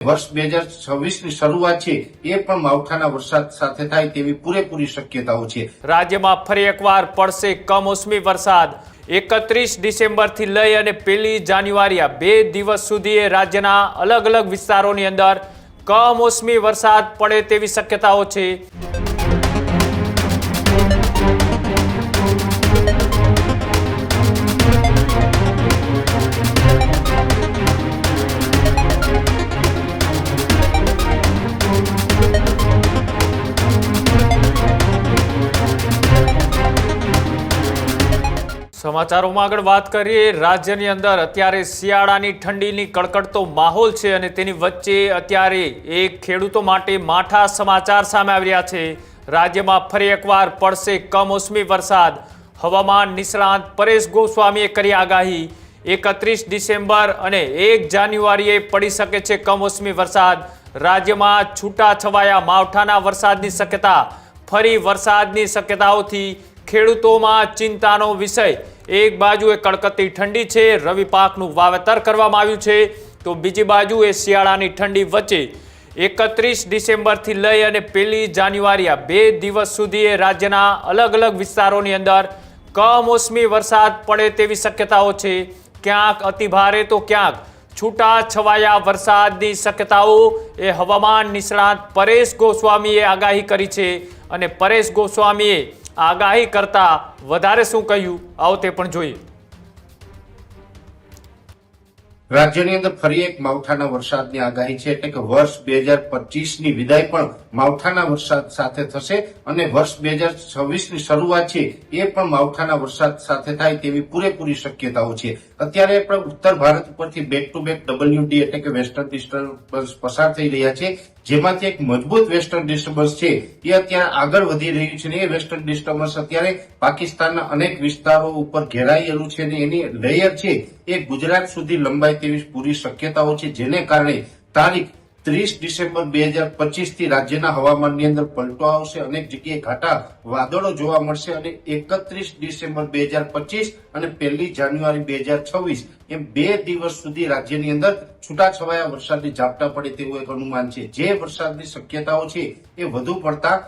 વર્ષ બે હજાર છવ્વીસની શરૂઆત છે એ પણ માવઠાના વરસાદ સાથે થાય તેવી પૂરેપૂરી શક્યતાઓ છે. રાજ્યમાં ફરી એકવાર પડશે કમોસમી વરસાદ. એકત્રીસ ડિસેમ્બરથી લઈ અને પહેલી જાન્યુઆરી આ બે દિવસ સુધી રાજ્યના અલગ અલગ વિસ્તારોની અંદર કમોસમી વરસાદ પડે તેવી શક્યતાઓ છે. સમાચારોમાં આગળ વાત કરીએ. રાજ્યની અંદર અત્યારે શિયાળાની ઠંડીની કડકડતો માહોલ છે અને તેની વચ્ચે અત્યારે એક ખેડૂતો માટે માઠા સમાચાર સામે આવી રહ્યા છે. રાજ્યમાં ફરી એકવાર પડશે કમોસમી વરસાદ. હવામાન નિષ્ણાંત પરેશ ગોસ્વામીએ કરી આગાહી. એકત્રીસ ડિસેમ્બર અને એક જાન્યુઆરીએ પડી શકે છે કમોસમી વરસાદ. રાજ્યમાં છૂટા છવાયા માવઠાના વરસાદની શક્યતા. ફરી વરસાદની શક્યતાઓથી ખેડૂતોમાં ચિંતાનો વિષય. એક બાજુ એ કડકડતી ઠંડી છે, રવિ પાકનું વાવેતર કરવામાં આવ્યું છે, તો બીજી બાજુ એ શિયાળાની ઠંડી વચ્ચે. એકત્રીસ ડિસેમ્બરથી લઈ અને પહેલી જાન્યુઆરી બે દિવસ સુધી એ રાજ્યના અલગ અલગ વિસ્તારોની અંદર કમોસમી વરસાદ પડે તેવી શક્યતાઓ છે. ક્યાંક અતિભારે તો ક્યાંક છૂટા છવાયા વરસાદની શક્યતાઓ. એ હવામાન નિષ્ણાંત પરેશ ગોસ્વામીએ આગાહી કરી છે અને પરેશ ગોસ્વામીએ આગાહી કરતા વધારે શું કહ્યું? આવો તે પણ જોઈએ. રાજ્યની અંદર ફરી એક માવઠાના વરસાદની આગાહી છે. એટલે કે વર્ષ બે હજાર પચીસની વિદાય પણ માવઠાના વરસાદ સાથે થશે અને વર્ષ બે હજાર છવ્વીસની શરૂઆત છે એ પણ માવઠાના વરસાદ સાથે થાય તેવી પૂરેપૂરી શક્યતાઓ છે. અત્યારે પણ ઉત્તર ભારત ઉપરથી બેક ટુ બેક ડબલ્યુડી એટલે કે વેસ્ટર્ન ડિસ્ટર્બન્સ પસાર થઈ રહ્યા છે. જેમાંથી એક મજબૂત વેસ્ટર્ન ડિસ્ટર્બન્સ છે. એ અત્યારે આગળ વધી રહ્યું છે ને એ વેસ્ટર્ન ડિસ્ટર્બન્સ અત્યારે પાકિસ્તાનના અનેક વિસ્તારો ઉપર ઘેરાયેલું છે અને એની લેયર છે એ ગુજરાત સુધી લંબાય તેવી પૂરી શક્યતાઓ છે, જેને કારણે તારીખ ત્રીસ ડિસેમ્બર બે હજાર પચીસથી રાજ્યના હવામાનની અંદર પલટો આવશે, અનેક જગ્યાએ ઘાટા વાદળો જોવા મળશે અને એકત્રીસ ડિસેમ્બર બે હજાર પચીસ અને પહેલી જાન્યુઆરી બે હજાર છવ્વીસ એમ બે દિવસ સુધી રાજ્યની અંદર છૂટાછવાયા વરસાદની ઝાપટા પડે તેવું એક અનુમાન છે. જે વરસાદની શક્યતાઓ છે એ વધુ પડતા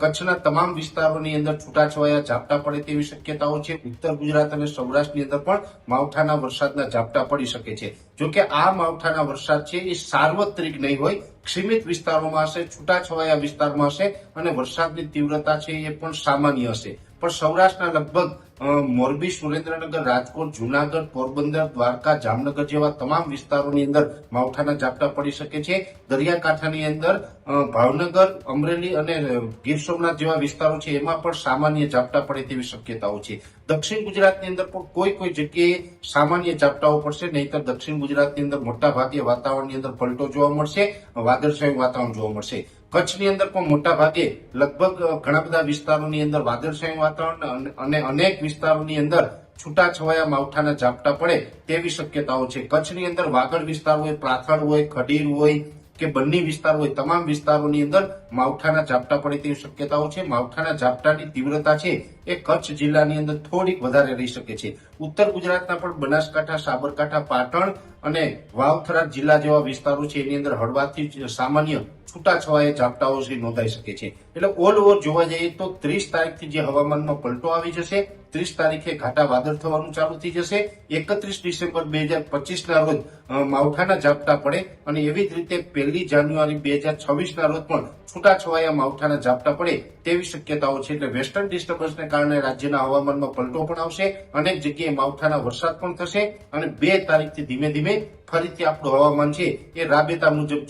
કચ્છના તમામ વિસ્તારોની અંદર છૂટાછવાયા ઝાપટા પડે તેવી શક્યતાઓ છે. ઉત્તર ગુજરાત અને સૌરાષ્ટ્રની અંદર પણ માવઠાના વરસાદના ઝાપટા પડી શકે છે. જોકે આ માવઠાના વરસાદ છે એ સાર્વત્રિક નહીં હોય સીમિત વિસ્તારોમાં હશે, છૂટાછવાયા વિસ્તારમાં હશે અને વરસાદની તીવ્રતા છે એ પણ સામાન્ય હશે. પણ સૌરાષ્ટ્રના લગભગ મોરબી, સુરેન્દ્રનગર, રાજકોટ, જુનાગઢ, પોરબંદર, દ્વારકા, જામનગર જેવા તમામ વિસ્તારોની અંદર માવઠાના ઝાપટા પડી શકે છે. દરિયાકાંઠાની અંદર ભાવનગર, અમરેલી અને ગીર સોમનાથ જેવા વિસ્તારો છે, એમાં પણ સામાન્ય ઝાપટા પડે તેવી શક્યતાઓ છે. દક્ષિણ ગુજરાતની અંદર પણ કોઈ કોઈ જગ્યાએ સામાન્ય ઝાપટાઓ પડશે, નહીતર દક્ષિણ ગુજરાતની અંદર મોટા ભાગે વાતાવરણની અંદર પલટો જોવા મળશે, વાદળછાયું વાતાવરણ જોવા મળશે. કચ્છની અંદર પણ મોટા ભાગે લગભગ ઘણા બધા વિસ્તારોની અંદર વાદળછાયું વાતાવરણ અને- અને અનેક વિસ્તારોની અંદર છૂટાછવાયા માવઠાના ઝાપટા પડે તેવી શક્યતાઓ છે. કચ્છની અંદર વાગડ વિસ્તાર હોય, પ્રાથળ હોય, ખડીર હોય કે બંને વિસ્તાર હોય તમામ વિસ્તારોની અંદર માવઠાના ઝાપટા પડે તેવી શક્યતાઓ છે. માવઠાના ઝાપટાની તીવ્રતા છે એ કચ્છ જિલ્લાની અંદર થોડીક વધારે રહી શકે છે. ઉત્તર ગુજરાતના પણ બનાસકાંઠા, સાબરકાંઠા, પાટણ અને વાવથરા જિલ્લા જેવા વિસ્તારો છે, એની અંદર હળવાથી સામાન્ય છૂટાછવાયા ઝાપટાઓ નોંધાઈ શકે છે. એટલે ઓલ ઓવર જોવા જઈએ તો ત્રીસ તારીખથી જે હવામાનમાં પલટો આવી જશે, ત્રીસ તારીખે ઘાટા વાદળ થવાનું ચાલુ થઈ જશે, એકત્રીસ ડિસેમ્બર બે હજાર પચીસ ના રોજ માવઠાના ઝાપટા પડે અને એવી જ રીતે પહેલી જાન્યુઆરી બે હજાર છવ્વીસ ના રોજ પણ છૂટાછવાયા માવઠાના ઝાપટા પડે તેવી શક્યતાઓ છે એટલે વેસ્ટર્ન ડિસ્ટર્બન્સને કારણે રાજ્યના હવામાનમાં પલટો પણ આવશે, અનેક જગ્યાએ માવઠાના વરસાદ પણ થશે અને બે તારીખથી ધીમે ધીમે ફરીથી આપણું હવામાન છે એ રાબેતા મુજબ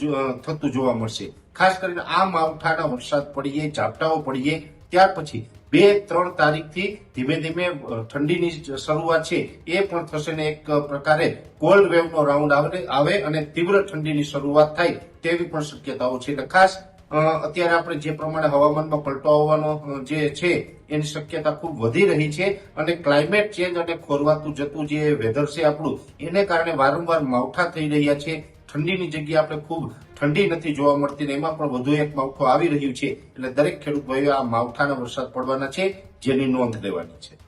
થતું જોવા મળશે. ખાસ કરીને આ માવઠાના વરસાદ પડીએ, ઝાપટાઓ પડીએ, ત્યાર પછી બે, ત્રણ તારીખથી ધીમે ધીમે ઠંડીની શરૂઆત છે એ પણ થશે ને એક પ્રકારે કોલ્ડ વેવનો રાઉન્ડ આવે અને તીવ્ર ઠંડીની શરૂઆત થાય તેવી પણ શક્યતાઓ છે. એટલે ખાસ અત્યારે આપણે જે પ્રમાણે હવામાનમાં પલટો આવવાનો જે છે, એની શક્યતા ખૂબ વધી રહી છે અને ક્લાઇમેટ ચેન્જ અને ખોરવાતું જતું જે વેધર છે આપણું, એને કારણે વારંવાર માવઠા થઈ રહ્યા છે. ઠંડીની જગ્યાએ આપણે ખૂબ ઠંડી નથી જોવા મળતી ને એમાં પણ વધુ એક માવઠું આવી રહ્યું છે. એટલે દરેક ખેડૂત ભાઈઓ આ માવઠાના વરસાદ પડવાના છે, જેની નોંધ લેવાની છે.